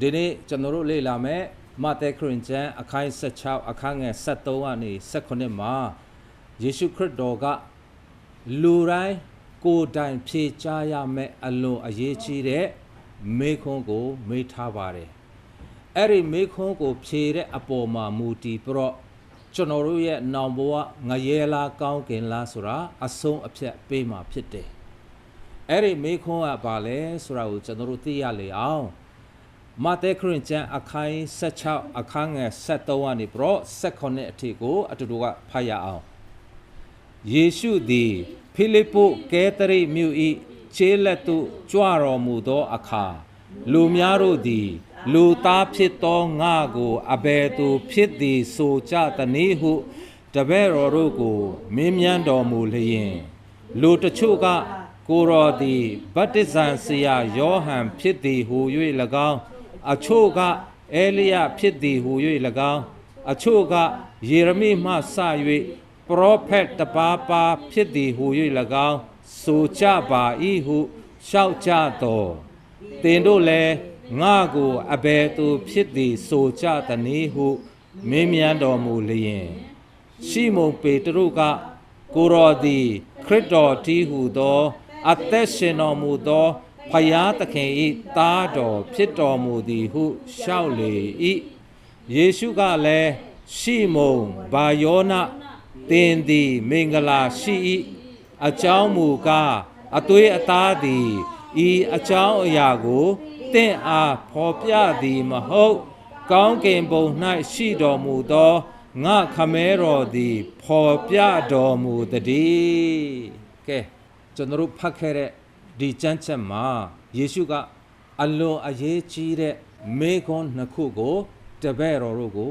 ဒီနေ့ကျွန်တော်တို့လေ့လာမယ်မဿဲခရင်ကျမ်းအခန်း16အခန်းငယ်73ကနေ18မှာယေရှုခရစ်တော်ကလူတိုင်းကိုယ်တိုင်ဖြေချရမယ်အလွန်အရေးကြီးတဲ့မေခွန်းကို မေးထားပါတယ်အဲ့ဒီမေခွန်းကိုဖြေတဲ့အပေါ်မှာမူတည်ပြီးတော့ကျွန်တော်တို့ရဲ့နောင်ဘဝငရဲလားကောင်းကင်လားဆိုတာအဆုံးအဖြတ်ပေးမှာဖြစ်တယ်အဲ့ဒီမေခွန်းကဘာလဲဆိုတာကိုကျွန်တော်တို့သိရလေအောင် မာသဲခရင်ကျမ်းအခန်း16အခန်းငယ်73ကနေပြီးတော့18အထိကိုအတူတူကဖတ်ရအောင်ယေရှုသည်ဖိလိပ္ပုကဲသရိမြို့၏ခြေလက်သို့ကြွတော်မူသောအခါလူများတို့သည်လူသားဖြစ်သောငါကိုအဘယ်သူဖြစ်သည်ဆိုကြသနည်းဟု တပည့်တော်တို့ကိုမင်းမြန်းတော်မူလျင်လူတချို့ကကိုတော်သည်ဗတ္တိဇံဆရာယောဟန်ဖြစ်သည်ဟု၍၎င်း အချို့ကအဲလိယဖြစ်သည်ဟူ၍၎င်းအချို့ကယေရမိမှစ၍ပရောဖက်တပါးပါးဖြစ်သည်ဟူ၍၎င်းဆိုကြပါ၏ဟုရှောက်ကြတော်သင်တို့လည်းငါကိုအဘယ်သူဖြစ်သည်ဆိုကြသနည်းဟုမင်းမြန်းတော်မူလျင်ရှိမုန်ပေတရုကကိုတော်သည်ခရစ်တော်တည်းဟုသော အသက်ရှင်တော်မူသော ဖယားသခင်ဤသားတော်ဖြစ်တော်မူသည်ဟုလျှောက်လေ၏ယေရှုကလည်းရှိမုန်ဘာယောနသင်သည်မင်္ဂလာရှိ၏အကြောင်းမူကားအသွေးအသားသည်ဤအကြောင်းအရာကိုတင့်အားဖော်ပြသည်မဟုတ်ကောင်းကင်ဘုံ၌ရှိတော်မူသောငါခမဲတော်သည်ဖော်ပြတော်မူတည်းကဲကျွန်တော်တို့ဖတ်ခဲ့တဲ့ ဒီကြမ်းချက်မှာယေရှုကအလွန်အရေးကြီးတဲ့မေခွန်းနှစ်ခုကိုတပည့်တော်တို့ကို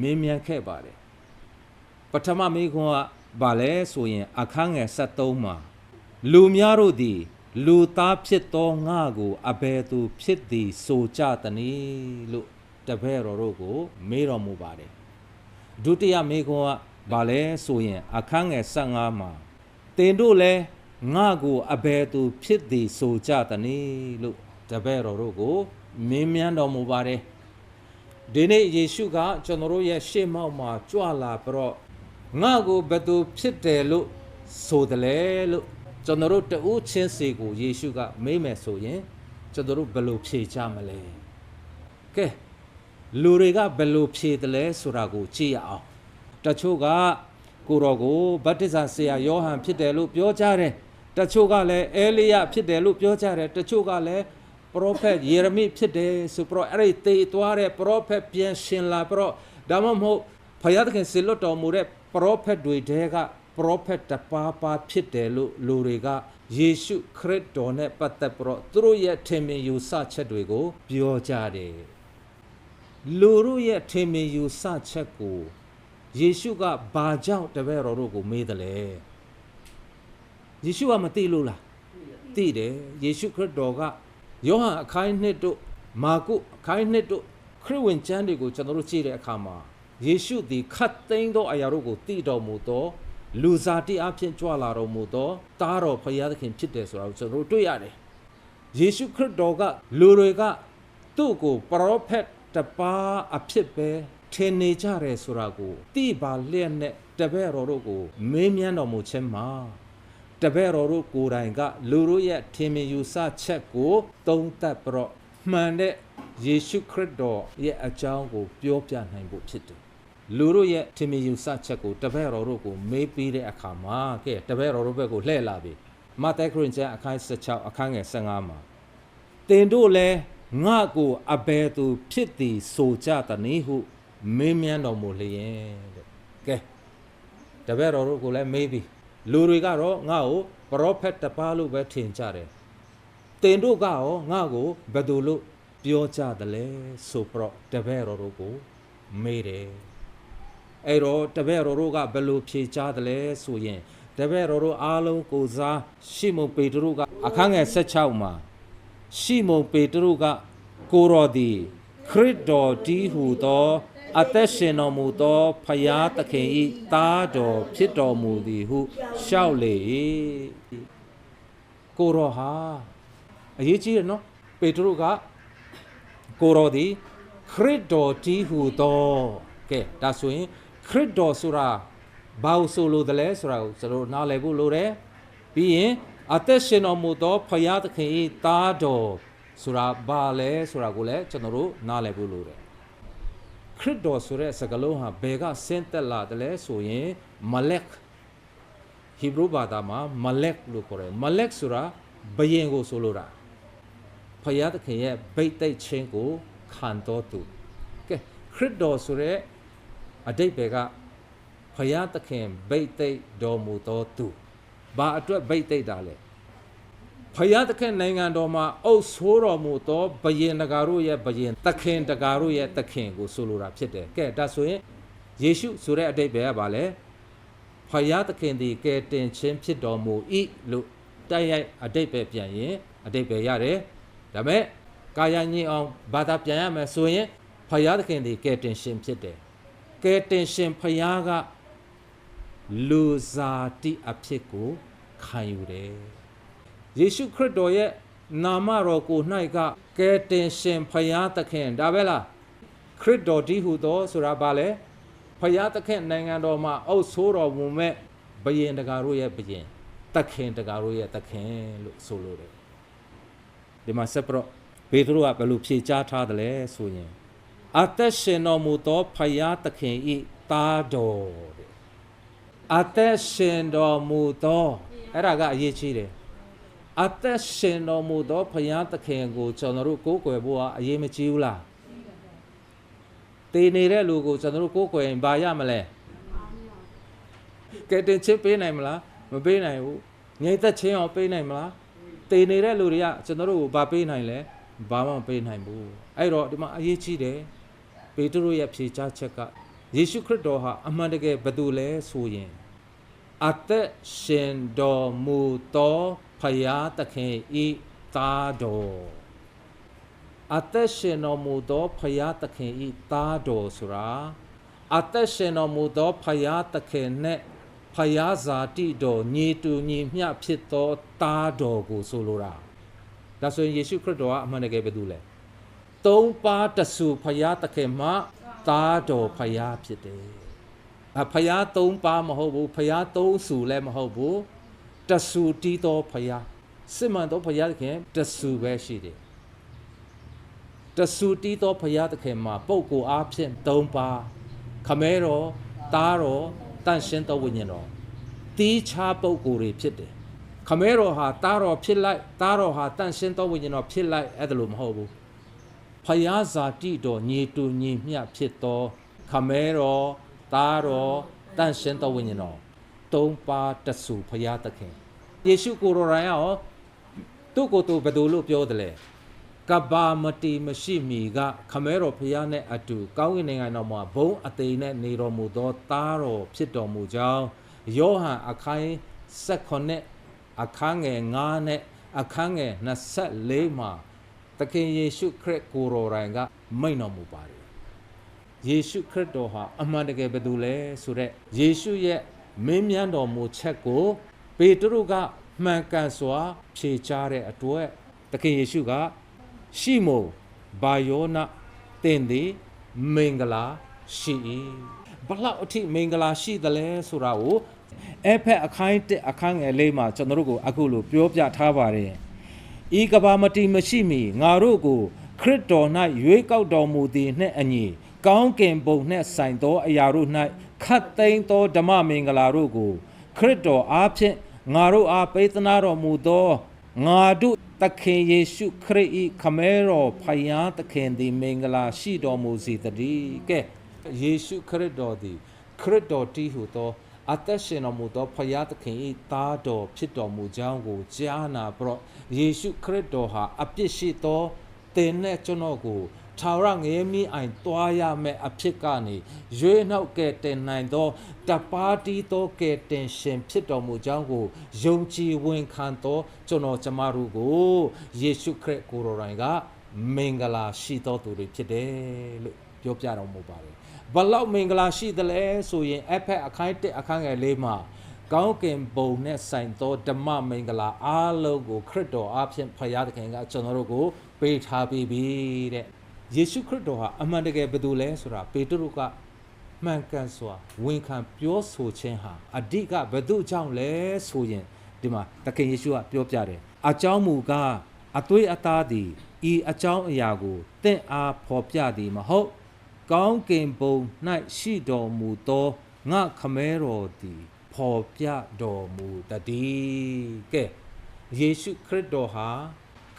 မင်းမြန်ခဲ့ပါတယ်ပထမမေခွန်းကဘာလဲဆိုရင် အခန်းငယ်73မှာလူများတို့သည် လူသားဖြစ်သောငါကိုအဘယ်သူဖြစ်သည်ဆိုကြသနည်းလို့တပည့်တော်တို့ကို မေးတော်မူပါတယ်ဒုတိယမေခွန်းကဘာလဲဆိုရင် အခန်းငယ်15မှာတင်တို့လည်း ငါကိုအဘယ်သူဖြစ်သည်ဆိုကြသနည်းလို့တပည့်တော်တို့ကိုမင်းမြန်းတော်မူပါတယ်ဒီနေ့ယေရှုကကျွန်တော်တို့ရဲ့ရှေ့မောက်မှာကြွလာပြီးတော့ငါကိုဘယ်သူဖြစ်တယ်လို့ဆိုတယ်လေလို့ကျွန်တော်တို့တဦးချင်းစီကိုယေရှုကမေးမယ်ဆိုရင်ကျွန်တော်တို့ဘယ်လိုဖြေကြမလဲကဲလူတွေကဘယ်လိုဖြေတယ်လဲဆိုတာကိုကြည့်ရအောင်တချို့ကကိုတော်ကိုဗတ္တိဇာဆရာယောဟန်ဖြစ်တယ်လို့ပြောကြတယ် တချို့ကလည်းအဲလိယဖြစ်တယ်လို့ပြောကြတယ်တချို့ကလည်းပရောဖက်ယေရမိဖြစ်တယ်ဆိုပြီးတော့အဲ့ဒီတေသွားတဲ့ပရောဖက်ပြန်ရှင်လာပြီးတော့ဒါမှမဟုတ်ဖယားသခင်ဆေလွတ်တော်မူတဲ့ပရောဖက်တွေတဲကပရောဖက်တပါးပါးဖြစ်တယ်လို့လူတွေကယေရှုခရစ်တော်နဲ့ပတ်သက်ပြီးတော့သူတို့ရဲ့ထင်မြင်ယူဆချက်တွေကိုပြောကြတယ်လူတို့ရဲ့ထင်မြင်ယူဆချက်ကိုယေရှုကဘာကြောင့်တပည့်တော်တို့ကိုမေးတယ်လဲ ယေရှုကမသိလို့လားသိတယ်ယေရှုခရစ်တော်ကယောဟန်အခိုင်းနှစ်တို့မာကုအခိုင်းနှစ်တို့ခရစ်ဝင်ကျမ်းတွေကိုကျွန်တော်တို့ကြည့်တဲ့အခါမှာယေရှုသည်ခတ်သိမ်းသောအရာတို့ကိုသိတော်မူသောလူစားတိအဖြစ်ကြွလာတော်မူသောတားတော်ဖရာသခင်ဖြစ်တယ်ဆိုတာကိုကျွန်တော်တို့တွေ့ရတယ်ယေရှုခရစ်တော်ကလူတွေကသူ့ကိုပရောဖက်တပါးအဖြစ်ပဲထင်နေကြတယ်ဆိုတာကိုသိပါလျက်နဲ့တပည့်တော်တို့ကိုမေးမြန်းတော်မူခြင်းမှာ တပည့်တော်တို့ကိုယ်တိုင်ကလူတို့ရဲ့ထင်မြင်ယူဆချက်ကိုသုံးသပ်ပြီးတော့မှန်တဲ့ယေရှုခရစ်တော်ရဲ့အကြောင်းကိုပြောပြနိုင်ဖို့ဖြစ်တယ်လူတို့ရဲ့ထင်မြင်ယူဆချက်ကိုတပည့်တော်တို့ကိုမေးပြီးတဲ့အခါမှာကဲတပည့်တော်တို့ဘက်ကိုလှည့်လာပြီမဿဲခရင်ကျမ်းအခန်း16အခန်းငယ်15မှာတင်တို့လည်းငါကိုအဘယ်သူဖြစ်သည်ဆိုကြသနည်းဟုမင်းမြန်းတော်မူလျင်တဲ့ကဲတပည့်တော်တို့ကိုလည်းမေးပြီ လူတွေကတော့ငါ့ကိုပရောဖက်တပါးလို့ပဲထင်ကြတယ်တင်တို့ကရောငါ့ကိုဘယ်သူလို့ပြောကြတယ်လဲဆိုပြတော့တပည့်တော်တို့ကိုမေးတယ်အဲ့တော့တပည့်တော်တို့ကဘယ်လိုဖြေချတယ်လဲဆိုရင်တပည့်တော်တို့အားလုံးကိုစားရှိမုန်ပေတရုကအခန်းငယ်16မှာရှိမုန်ပေတရုကကိုတော်သည်ခရစ်တော်တီးဟူသော အသက်ရှင်တော်မူသောဖယားသခင်ဤသားတော်ဖြစ်တော်မူသည်ဟုလျှောက်လေ၏ကိုတော်ဟာအရေးကြီးတယ်နော်ပေတရုကကိုတော်သည်ခရစ်တော်တည်းဟူသောကဲဒါဆိုရင်ခရစ်တော်ဆိုတာဘာလို့ဆိုလို့တလဲဆိုတာကိုကျွန်တော်နားလည်ဖို့လိုတယ်ပြီးရင်အသက်ရှင်တော်မူသောဖရာသခင်၏သားတော်ဆိုတာဘာလဲဆိုတာကိုလည်းကျွန်တော်တို့နားလည်ဖို့လိုတယ် ခရစ်တော်ဆိုတဲ့စကားလုံးဟာဘယ်ကဆင်းသက်လာတယ်လဲဆိုရင်မလက်ဟီဘရုဘာသာမှာမလက်လို့ခေါ်တယ်မလက်ဆိုတာဘယင်ကိုဆိုလိုတာဖရာသခင်ရဲ့ဗိတ်သိက်ခြင်းကိုခံတော်သူကဲခရစ်တော်ဆိုတဲ့အတိတ်ဘယ်ကဖရာသခင်ဗိတ်သိက်တော်မူသောသူဘာအတွက်ဗိတ်သိက်တာလဲ ဖယားသခင်နိုင်ငံတော်မှာအုပ်ဆိုးတော်မူသောဘယင်တကာတို့ရဲ့ဘယင်သခင်တကာတို့ရဲ့သခင်ကိုဆိုလိုတာဖြစ်တယ်။ကဲဒါဆိုရင်ယေရှုဆိုတဲ့အတိတ်ပဲကဘာလဲဖယားသခင်ဒီကယ်တင်ခြင်းဖြစ်တော်မူ၏လို့တိုက်ရိုက်အတိတ်ပဲပြန်ရင်အတိတ်ပဲရတယ်။ဒါမဲ့ကာယညင်အောင်ဘာသာပြန်ရမယ်ဆိုရင်ဖယားသခင်ဒီကယ်တင်ရှင်ဖြစ်တယ်။ကယ်တင်ရှင်ဖယားကလူစားတိအဖြစ်ကိုခံယူတယ်။ ယေရှုခရစ်တော်ရဲ့နာမတော်ကို၌ကကယ်တင်ရှင်ဖယားသခင်ဒါပဲလားခရစ်တော်ဒီဟုသောဆိုတာဘာလဲဖယားသခင်နိုင်ငံတော်မှာအုပ်ဆိုးတော်မူမဲ့ဘယင်တကာတို့ရဲ့ဘယင်သခင်တကာတို့ရဲ့သခင်လို့ဆိုလိုတယ်ဒီမှာဆက်ပြတော့ပေတရုကဘယ်လိုဖြေကြားထားတယ်လဲဆိုရင်အသက်ရှင်တော်မူသောဖယားသခင်ဤသားတော်တဲ့အသက်ရှင်တော်မူသောအဲ့ဒါကအရေးကြီးတယ် အသက်ရှင်တော်မူသောဖယားသခင်ကိုကျွန်တော်တို့ကိုးကွယ်ဖို့ကအရေးမကြီးဘူးလားတည်နေတဲ့လူကိုကျွန်တော်တို့ကိုးကွယ်ရင်ဘာရမလဲကဲတင်ချစ်ပေးနိုင်မလားမပေးနိုင်ဘူးငြိမ်သက်ချင်းအောင်ပေးနိုင်မလားတည်နေတဲ့လူတွေကကျွန်တော်တို့ကိုဘာပေးနိုင်လဲဘာမှမပေးနိုင်ဘူးအဲ့တော့ဒီမှာအရေးကြီးတယ်ပေတရုရဲ့ဖြေကြားချက်ကယေရှုခရစ်တော်ဟာအမှန်တကယ်ဘယ်သူလဲဆိုရင် အသက်ရှင်တော်မူသောဖယားသခင်ဤသားတော်အသက်ရှင်တော်မူသောဖယားသခင်ဤသားတော်ဆိုတာအသက်ရှင်တော်မူသောဖယားသခင်နဲ့ဖယားဇာတိတော်ညီတူညီမျှဖြစ်သောသားတော်ကိုဆိုလိုတာဒါဆိုရင်ယေရှုခရစ်တော်ကအမှန်တကယ်ပဲသူလဲသုံးပါးတဆူဖယားသခင်မှသားတော်ဖယားဖြစ်တယ်အ ဖယားသုံးပါးမဟုတ်ဘူးဖယားသုံးဆူလည်းမဟုတ်ဘူးတဆူတီးသောဖယားစစ်မှန်သောဖယားသခင်တဆူပဲရှိတယ်တဆူတီးသောဖယားသခင်မှာပုပ်ကိုအားဖြင့်သုံးပါးခမဲတော်သားတော်တန့်ရှင်းသောဝိညာဉ်တော်တီးခြားပုပ်ကိုယ်တွေဖြစ်တယ်ခမဲတော်ဟာသားတော်ဖြစ်လိုက်သားတော်ဟာတန့်ရှင်းသောဝိညာဉ်တော်ဖြစ်လိုက်အဲ့ဒါလို့မဟုတ်ဘူးဖယားဇာတိတော်ညီတူညီမျှဖြစ်သောခမဲတော် သားတော်တန့်ရှင်းသောဝိညာဉ်တော်သုံးပါးတဆူဖယားသခင်ယေရှုကိုယ်တော်တိုင်ရောသူ့ကိုယ်သူဘယ်လိုလို့ပြောတယ်လဲကဘာမတီမရှိမီကခမဲတော်ဖယားနဲ့အတူကောင်းကင်နိုင်ငံတော်မှာဘုံအသိနဲ့နေတော်မူသောသားတော်ဖြစ်တော်မူကြောင်းယောဟန်အခန်း16အခန်းငယ်9နဲ့အခန်းငယ်24မှာသခင်ယေရှုခရစ်ကိုယ်တော်တိုင်ကမိန့်တော်မူပါတယ် ယေရှုခရစ်တော်ဟာအမှန်တကယ်ဘယ်သူလဲဆိုတော့ယေရှုရဲ့မင်းမြန်းတော်မူချက်ကိုပေတရုကမှန်ကန်စွာ ဖြေချတဲ့အတွက်သခင်ယေရှုကရှိမို့ဘာယောနာတင်သည်မင်္ဂလာရှိ၏ဘလောက်အထိမင်္ဂလာရှိသလဲဆိုတာကိုအဲ့ဖက်အခိုင်းတက်အခန်းငယ်လေးမှာကျွန်တော်တို့ကိုအခုလိုပြောပြထားပါတယ်ဤကဘာမတိမရှိမီငါတို့ကိုခရစ်တော်၌ရွေးကောက်တော်မူသည်နှင့်အညီ ကောင်းကင်ဘုံနှင့်ဆိုင်သောအရာတို့၌ခတ်သိမ်းသောဓမ္မမင်္ဂလာတို့ကို ခရစ်တော်အားဖြင့်ငါတို့အားပေးသနာတော်မူသောငါတို့သခင်ယေရှုခရစ်၏ခမဲတော်ဖယားသခင်သည်မင်္ဂလာရှိတော်မူစေတည်းကဲယေရှုခရစ်တော်သည် ခရစ်တော်တည်းဟုသောအသက်ရှင်တော်မူသောဖယားသခင်၏သားတော်ဖြစ်တော်မူကြောင်းကိုကြားနာပြီးတော့ယေရှုခရစ်တော်ဟာအပြစ်ရှိသောသင်နဲ့ကျွန်တော်ကို ထာဝရငရဲမိအိုင်တွားရမယ်အဖြစ်ကနေရွေးနှောက်ကဲတင်နိုင်သောတပါးတီးသောကဲတင်ရှင်ဖြစ်တော်မူကြောင်းကိုယုံကြည်ဝန်ခံသောကျွန်တော်ကျမတို့ကိုယေရှုခရစ်ကိုယ်တော်တိုင်ကမင်္ဂလာရှိသောသူတွေဖြစ်တယ်လို့ပြောပြတော်မူပါတယ်ဘလောက်မင်္ဂလာရှိသလဲဆိုရင်အဖက်အခိုင်တက်အခန်းငယ်လေးမှာကောင်းကင်ဘုံနဲ့ဆိုင်သောဓမ္မမင်္ဂလာအားလုံးကိုခရစ်တော်အားဖြင့်ဖခင်သခင်ကကျွန်တော်တို့ကိုပေးထားပြီးပြီတဲ့ ယေရှုခရစ်တော်ဟာအမှန်တကယ်ဘယ်သူလဲဆိုတာပေတရုကမှန်ကန်စွာဝန်ခံပြောဆိုခြင်းဟာအဓိကဘယ်သူအကြောင်းလဲဆိုရင်ဒီမှာသခင်ယေရှုကပြောပြတယ်အကြောင်းမူကားအသွေးအသားသည်ဤအကြောင်းအရာကိုတင့်အားဖော်ပြသည်မဟုတ်ကောင်းကင်ဘုံ၌ရှိတော်မူသောငါခမဲတော်သည်ဖော်ပြတော်မူတည်းကဲယေရှုခရစ်တော်ဟာ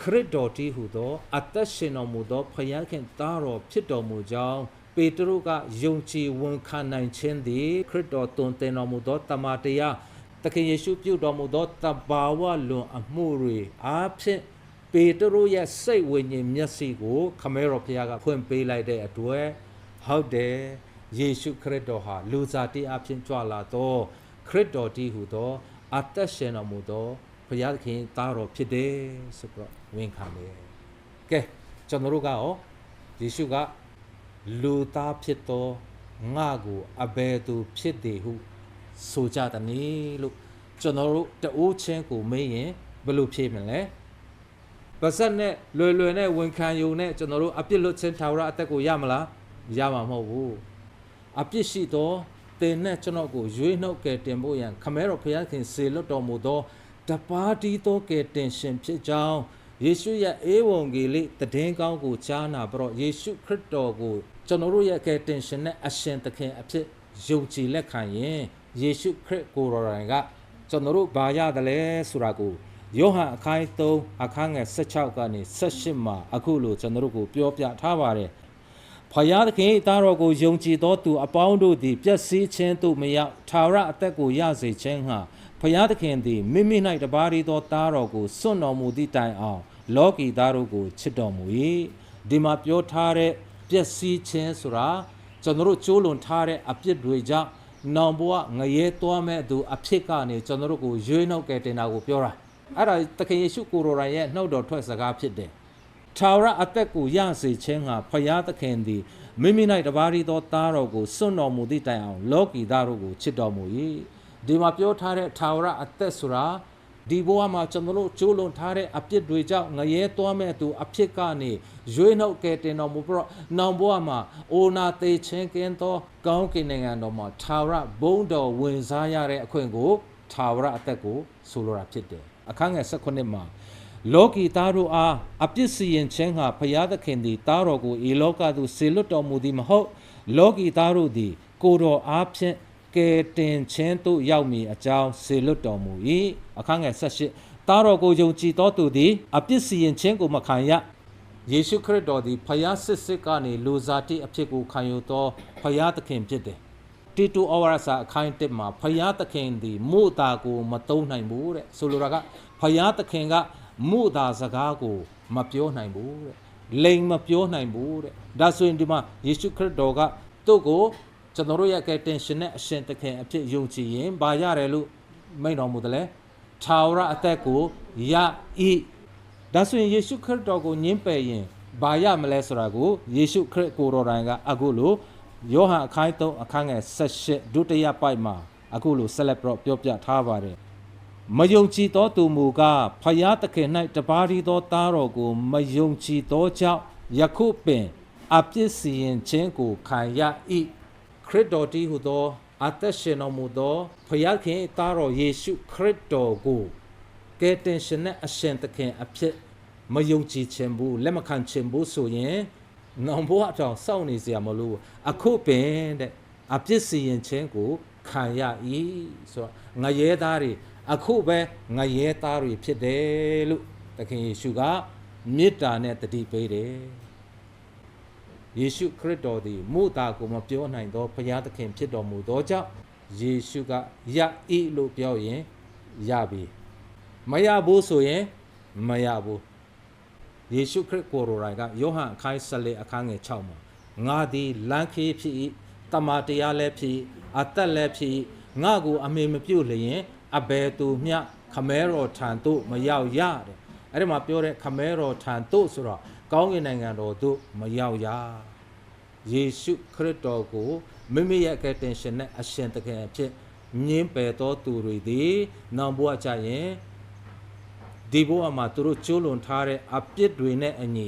ခရစ်တော်တည်းဟူသော အသက်ရှင်တော်မူသောဖခင်သားတော်ဖြစ်တော်မူကြောင်းပေတရုကယုံကြည်ဝန်ခံနိုင်ခြင်းသည်ခရစ်တော်တွင်တင်တော်မူသောတမန်တရားသခင်ယေရှုပြုတော်မူသောတဘာဝလွန်အမှုတွေအားဖြင့်ပေတရုရဲ့စိတ်ဝိညာဉ်မျက်စိကိုခမဲတော်ဖခင်ကဖွင့်ပေးလိုက်တဲ့အတွက်ဟုတ်တယ်ယေရှုခရစ်တော်ဟာလူစားတိအဖြစ်ကြွလာသောခရစ်တော်တည်းဟူသောအသက်ရှင်တော်မူသောဘုရားသခင်သားတော်ဖြစ်တယ်ဆိုပြီးတော့ ဝန်ခံတယ်။ကဲကျွန်တော်တို့ကရောယေရှုကလူသားဖြစ်သောငါကိုအဘယ်သူဖြစ်တယ်ဟုဆိုကြတယ်နီလို့ကျွန်တော်တို့တအိုးချင်းကိုမေးရင်ဘယ်လိုဖြေမလဲ။ပါဇက်နဲ့လွယ်လွယ်နဲ့ဝန်ခံယုံနဲ့ကျွန်တော်တို့အပြစ်လွတ်ခြင်းထာဝရအသက်ကိုရမလား။ရမှာမဟုတ်ဘူး။အပြစ်ရှိသောတင်နဲ့ကျွန်တော်ကိုရွေးနှုတ်ကယ်တင်ဖို့ရန်ခမဲတော်ဘုရားခင်စေလွတ်တော်မူသောတပါးတီးသောကယ်တင်ရှင်ဖြစ်ကြောင်း ယေရှုရဲ့အေဝံဂေလိတည်င်းကောင်းကိုကြားနာပြီးတော့ယေရှုခရစ်တော်ကိုကျွန်တော်တို့ရဲ့ကယ်တင်ရှင်နဲ့အရှင်သခင်အဖြစ်ယုံကြည်လက်ခံရင်ယေရှုခရစ်ကိုယ်တော်တိုင်ကကျွန်တော်တို့ဘာရတယ်လဲဆိုတာကိုယောဟန်အခန်း3အခန်းငယ်16ကနေ18မှာအခုလိုကျွန်တော်တို့ကိုပြောပြထားပါတယ်ဖယားသခင်သားတော်ကိုယုံကြည်သောသူအပေါင်းတို့သည်ပျက်စီးခြင်းသို့မရောက်ထာဝရအသက်ကိုရစေခြင်းဟာဖယားသခင်သည်မိမိ၌တပါးရီသောသားတော်ကိုစွန့်တော်မူသည့်တိုင်အောင် လောကီသားတို့ကိုချစ်တော်မူ၏ဒီမှာပြောထားတဲ့ပျက်စီးခြင်းဆိုတာကျွန်တော်တို့ကြိုးလွန်ထားတဲ့အပြစ်တွေကြောင့်နောင်ဘဝငရဲသွားမဲ့သူအဖြစ်ကနေကျွန်တော်တို့ကိုရွေးနှုတ်ကယ်တင်တာကိုပြောတာအဲ့ဒါသခင်ယေရှုကိုရိုရိုင်ရဲ့နှုတ်တော်ထွက်စကားဖြစ်တယ်ထာဝရအသက်ကိုရစေခြင်းဟာဖယားသခင်သည်မိမိ၌တပါးရီသောသားတော်ကိုစွန့်တော်မူသည့်တိုင်အောင်လောကီသားတို့ကိုချစ်တော်မူ၏ဒီမှာပြောထားတဲ့ထာဝရအသက်ဆိုတာ ဒီဘဝမှာကျွန်တော်တို့ကျိုးလွန်ထားတဲ့အပြစ်တွေကြောင့်ငရဲသွားမဲ့သူအဖြစ်ကနေရွေးနှုတ်ကယ်တင်တော်မူပြီးတော့နောင်ဘဝမှာအိုနာသေးချင်းကင်းသော ကောင်းကင်နိုင်ငံတော်မှာထာဝရဘုန်းတော်ဝင်စားရတဲ့အခွင့်ကိုထာဝရအသက်ကိုဆိုလိုတာဖြစ်တယ်အခန်းငယ်16မှာလောကီသားတို့အားအပြစ်စီရင်ခြင်းဟာဖျားသခင်သည်သားတော်ကိုဤလောကသို့ဆေလွတ်တော်မူသည်မဟုတ်လောကီသားတို့သည်ကိုယ်တော်အားဖြင့် ကယ်တင်ခြင်းသို့ရောက်မည်အကြောင်းဆေလွတ်တော်မူ၏အခန်းငယ်78သားတော်ကိုယုံကြည်သောသူသည်အပြစ်စီရင်ခြင်းကိုမခံရယေရှုခရစ်တော်သည်ဖျားစစ်စစ်ကနေလူစားတိအဖြစ်ကိုခံယူသောဖျားသခင်ဖြစ်တယ်တီတူဩဝါဒစာအခိုင်တစ်မှာဖယားသခင်သည်မို့တာကိုမတုံးနိုင်ဘူးတဲ့ဆိုလိုတာကဖယားသခင်ကမို့တာစကားကိုမပြောနိုင်ဘူးတဲ့လိန်မပြောနိုင်ဘူးတဲ့ဒါဆိုရင်ဒီမှာယေရှုခရစ်တော်ကသူ့ကို ကျွန်တော်တို့ရဲ့ကယ်တင်ရှင်နဲ့အရှင်သခင်အဖြစ်ယုံကြည်ရင်ဘာရတယ်လို့မိန့်တော်မူတယ်လဲထာဝရအသက်ကိုရဤဒါဆိုရင်ယေရှုခရစ်တော်ကိုညှင်းပယ်ရင်ဘာရမလဲဆိုတာကိုယေရှုခရစ်ကိုယ်တော်တိုင်ကအခုလို့ယောဟန်အခန်း3အခန်းငယ်18ဒုတိယပိုက်မှာအခုလို့ဆက်လက်ပြောပြထားပါတယ်မယုံကြည်သောသူမူကားဖယားသခင်၌တပါးရီသောသားတော်ကိုမယုံကြည်သောကြောင့်ယခုပင်အပြစ်စီရင်ခြင်းကိုခံရ၏ ခရစ်တော်တည်းဟုသောအသက်ရှင်တော်မူသောဖယားခင်သားတော်ယေရှုခရစ်တော်ကိုကယ်တင်ရှင်နဲ့အရှင်သခင်အဖြစ်မယုံကြည်ခြင်းဘူးလက်မခံခြင်းဘူးဆိုရင်နောင်ဘဝအကြောင်းစောင့်နေစရာမလိုဘူးအခုပင်တဲ့အပြစ်စီရင်ခြင်းကိုခံရ၏ဆိုတော့ငရဲသားတွေအခုပဲငရဲသားတွေဖြစ်တယ်လို့သခင်ယေရှုကမေတ္တာနဲ့တတိပေးတယ် ယေရှုခရစ်တော်သည်မို့တာကိုမပြောနိုင်သောဘုရားသခင်ဖြစ်တော်မူသောကြောင့်ယေရှုကယဤလို့ပြောရင်ရပြီမရဘူးဆိုရင်မရဘူးယေရှုခရစ်ကိုယ်တော်တိုင်ကယောဟန်အခန်း14အခန်းငယ်6မှာငါသည်လမ်းခေးဖြစ်၏တမန်တရားလည်းဖြစ်၏အသက်လည်းဖြစ်၏ငါကိုအမေမပြုတ်လျင်အဘယ်သူမျှခမဲတော်ထံသို့မရောက်ရတဲ့အဲ့ဒီမှာပြောတဲ့ခမဲတော်ထံသို့ဆိုတော့ကောင်းကင်နိုင်ငံတော်သို့မရောက်ရ ယေရှုခရစ်တော်ကိုမိမိရဲ့ကယ်တင်ရှင်နဲ့အရှင်တကယ်အဖြစ်ညင်းပယ်သောသူတွေသည်နောင်ဘဝကြရင်ဒီဘဝမှာသူတို့ကျိုးလွန်ထားတဲ့အပြစ်တွေနဲ့အညီ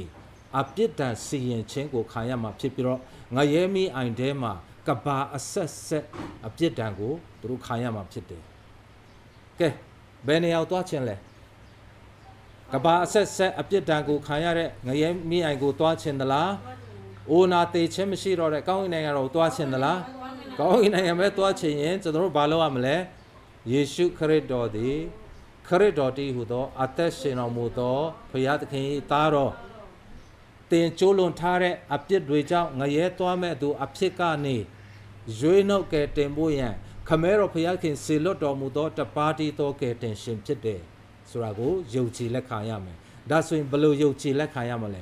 အပြစ်ဒဏ်စီရင်ခြင်းကိုခံရမှာဖြစ်ပြီးတော့ငရဲမီအိုင်ထဲမှာကဘာအဆက်ဆက်အပြစ်ဒဏ်ကိုသူတို့ခံရမှာဖြစ်တယ်ကဲဘယ်နေရာကိုသွားခြင်းလဲကဘာအဆက်ဆက်အပြစ်ဒဏ်ကိုခံရတဲ့ငရဲမီအိုင်ကိုသွားခြင်းသလား အိုနာတေခြင်းမရှိတော့တဲ့ကောင်းကင်နိုင်ငံတော်ကိုသွားခြင်းသလားကောင်းကင်နိုင်ငံပဲသွားခြင်းရင်ကျွန်တော်တို့ဘာလုပ်ရမလဲယေရှုခရစ်တော်သည်ခရစ်တော်တည်းဟူသောအသက်ရှင်တော်မူသောဘုရားသခင်၏သားတော်တင်ကျိုးလွန်ထားတဲ့အပြစ်တွေကြောင့်ငရဲသွားမဲ့သူအဖြစ်ကနေရွေးနှုတ်ကဲတင်ဖို့ရန်ခမဲတော်ဖျားခင်စေလွတ်တော်မူသောတပါးတီသောကဲတင်ရှင်ဖြစ်တယ်ဆိုတာကိုယုံကြည်လက်ခံရမယ်ဒါဆိုရင်ဘယ်လိုယုံကြည်လက်ခံရမလဲ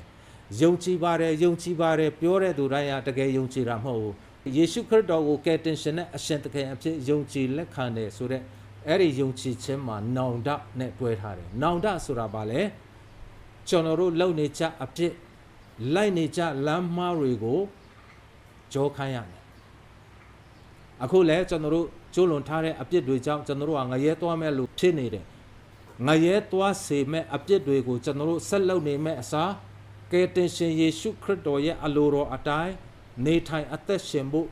ယုံကြည်ပါတယ်ယုံကြည်ပါတယ်ပြောတဲ့သူတိုင်းကတကယ်ယုံကြည်တာမဟုတ်ဘူးယေရှုခရစ်တော်ကိုကယ်တင်ရှင်နဲ့အရှင်တကယ်အဖြစ်ယုံကြည်လက်ခံတယ်ဆိုတဲ့အဲ့ဒီယုံကြည်ခြင်းမှာနောင်တနဲ့တွဲထားတယ်နောင်တဆိုတာဘာလဲကျွန်တော်တို့လုံနေကြအဖြစ်လိုက်နေကြလမ်းမားတွေကိုကြောခိုင်းရမယ်အခုလဲကျွန်တော်တို့ကျိုးလွန်ထားတဲ့အပြစ်တွေကြောင့်ကျွန်တော်တို့ကငရဲသွားမဲ့လို့ဖြစ်နေတယ်ငရဲသွားစေမဲ့အပြစ်တွေကိုကျွန်တော်တို့ဆက်လုပ်နေမဲ့အစား ကယ်တင်ရှင်ယေရှုခရစ်တော်ရဲ့အလိုတော်အတိုင်းနေထိုင်အသက်ရှင်ဖို့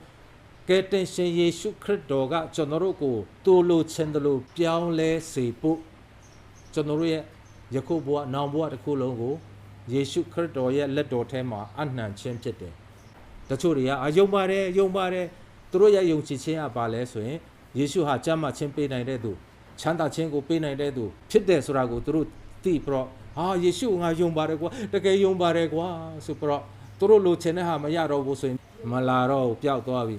ကယ်တင်ရှင်ယေရှုခရစ်တော်ကကျွန်တော်တို့ကိုတူလိုချင်တယ်လို့ပြောင်းလဲစေဖို့ကျွန်တော်တို့ရဲ့ယခုဘဝနောင်ဘဝတစ်ခုလုံးကိုယေရှုခရစ်တော်ရဲ့လက်တော်ထဲမှာအနှံခြင်းဖြစ်တယ်။တချို့တွေကအာယုံပါတယ်ယုံပါတယ်သူတို့ရဲ့ယုံကြည်ခြင်းကဘာလဲဆိုရင်ယေရှုဟာကြမ်းမှချင်းပေးနိုင်တဲ့သူချမ်းသာခြင်းကိုပေးနိုင်တဲ့သူဖြစ်တယ်ဆိုတာကိုသူတို့ သိပြီးတော့ဟာယေရှုငါယုံပါတယ်ကွာတကယ်ယုံပါတယ်ကွာဆိုပြီးတော့သူတို့လိုချင်တဲ့ဟာမရတော့ဘူးဆိုရင်မလာတော့ဘူးပျောက်သွားပြီ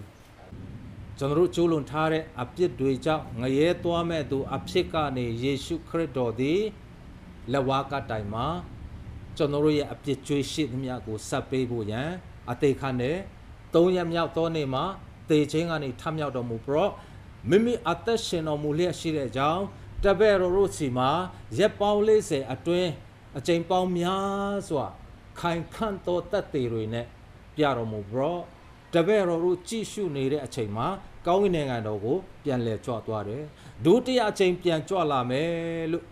ကျွန်တော်တို့ကျိုးလွန်ထားတဲ့အပြစ်တွေကြောင့်ငရဲသွားမဲ့သူအဖြစ်ကနေယေရှုခရစ်တော်သည်လက်ဝါးကတိုင်မှာကျွန်တော်တို့ရဲ့အပြစ်ကြွေးရှိသမျှကိုဆက်ပေးဖို့ရန်အသေးခံနဲ့၃ရက်မြောက်သောနေ့မှာတေချင်းကနေထမြောက်တော်မူပြီးတော့မိမိအသက်ရှင်တော်မူလျက်ရှိတဲ့အကြောင်း တပည့်တော်တို့စီမှာရက်ပေါင်း40အတွင်းအချိန်ပေါင်းများစွာခိုင်ခန့်သောတက်သေးတွေနဲ့ပြတော်မူပြီးတော့တပည့်တော်တို့ကြည့်ရှုနေတဲ့အချိန်မှာကောင်းကင်နိုင်ငံတော်ကိုပြန်လည်ကြွသွားတယ်ဒုတိယအချိန်ပြန်ကြွလာမယ်လို့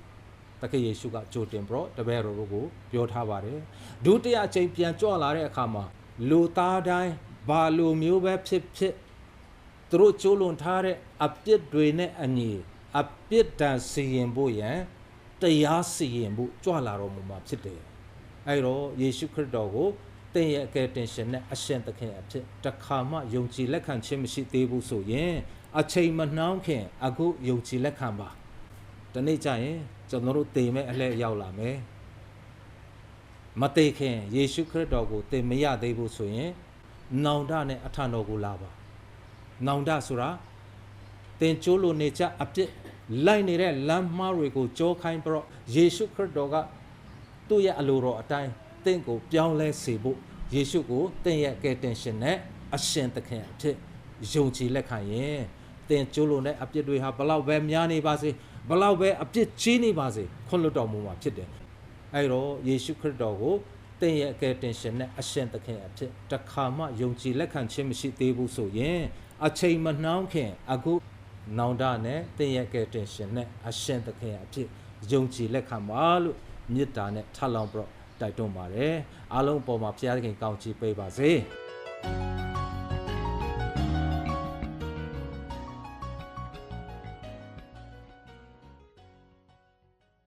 တခင်ယေရှုကကြိုတင်ပြီးတော့တပည့်တော်တို့ကိုပြောထားပါတယ်ဒုတိယအချိန်ပြန်ကြွလာတဲ့အခါမှာလူသားတိုင်းဘာလိုမျိုးပဲဖြစ်ဖြစ်သူတို့ကျိုးလွန်ထားတဲ့အပြစ်တွေနဲ့အညီ အပြစ်ဒဏ်စီရင်ဖို့ရန်တရားစီရင်ဖို့ကြွလာတော်မူမှာဖြစ်တယ်အဲတော့ယေရှုခရစ်တော်ကိုတင်ရဲ့အကယ်တင်ရှင်နဲ့အရှင်သခင်အဖြစ်တခါမှယုံကြည်လက်ခံခြင်းမရှိသေးဘူးဆိုရင်အချိန်မနှောင်းခင်အခုယုံကြည်လက်ခံပါတနေ့ကျရင်ကျွန်တော်တို့တည်မဲ့အလှည့်ရောက်လာမယ်မတည်ခင်ယေရှုခရစ်တော်ကိုတည်မရသေးဘူးဆိုရင်နောင်တနဲ့အထံတော်ကိုလာပါနောင်တဆိုတာတင်ကျိုးလိုနေကြအပြစ် လိုက်နေတဲ့လမ်းမှားတွေကိုကြောခိုင်းပြီးတော့ယေရှုခရစ်တော်ကသူ့ရဲ့အလိုတော်အတိုင်းတင့်ကိုပြောင်းလဲစေဖို့ယေရှုကိုတင့်ရဲ့ကယ်တင်ရှင်နဲ့အရှင်သခင်အဖြစ်ယုံကြည်လက်ခံရင်တင်ကျိုးလိုတဲ့အပြစ်တွေဟာဘလောက်ပဲများနေပါစေဘလောက်ပဲအပြစ်ကြီးနေပါစေခွင့်လွတ်တော်မူမှာဖြစ်တယ်အဲတော့ယေရှုခရစ်တော်ကိုတင့်ရဲ့ကယ်တင်ရှင်နဲ့အရှင်သခင်အဖြစ်တခါမှယုံကြည်လက်ခံခြင်းမရှိသေးဘူးဆိုရင်အချိန်မနှောင်းခင်အခု နောင်တနဲ့တင့်ရဲ့ကယ်တင်ရှင်နဲ့အရှင်သခင်အဖြစ်ယုံကြည်လက်ခံပါလို့မေတ္တာနဲ့ထပ်လောင်းပြီးတော့တိုက်တွန်းပါတယ်အားလုံးအပေါ်မှာဘုရားသခင်ကောင်းချီးပေးပါစေ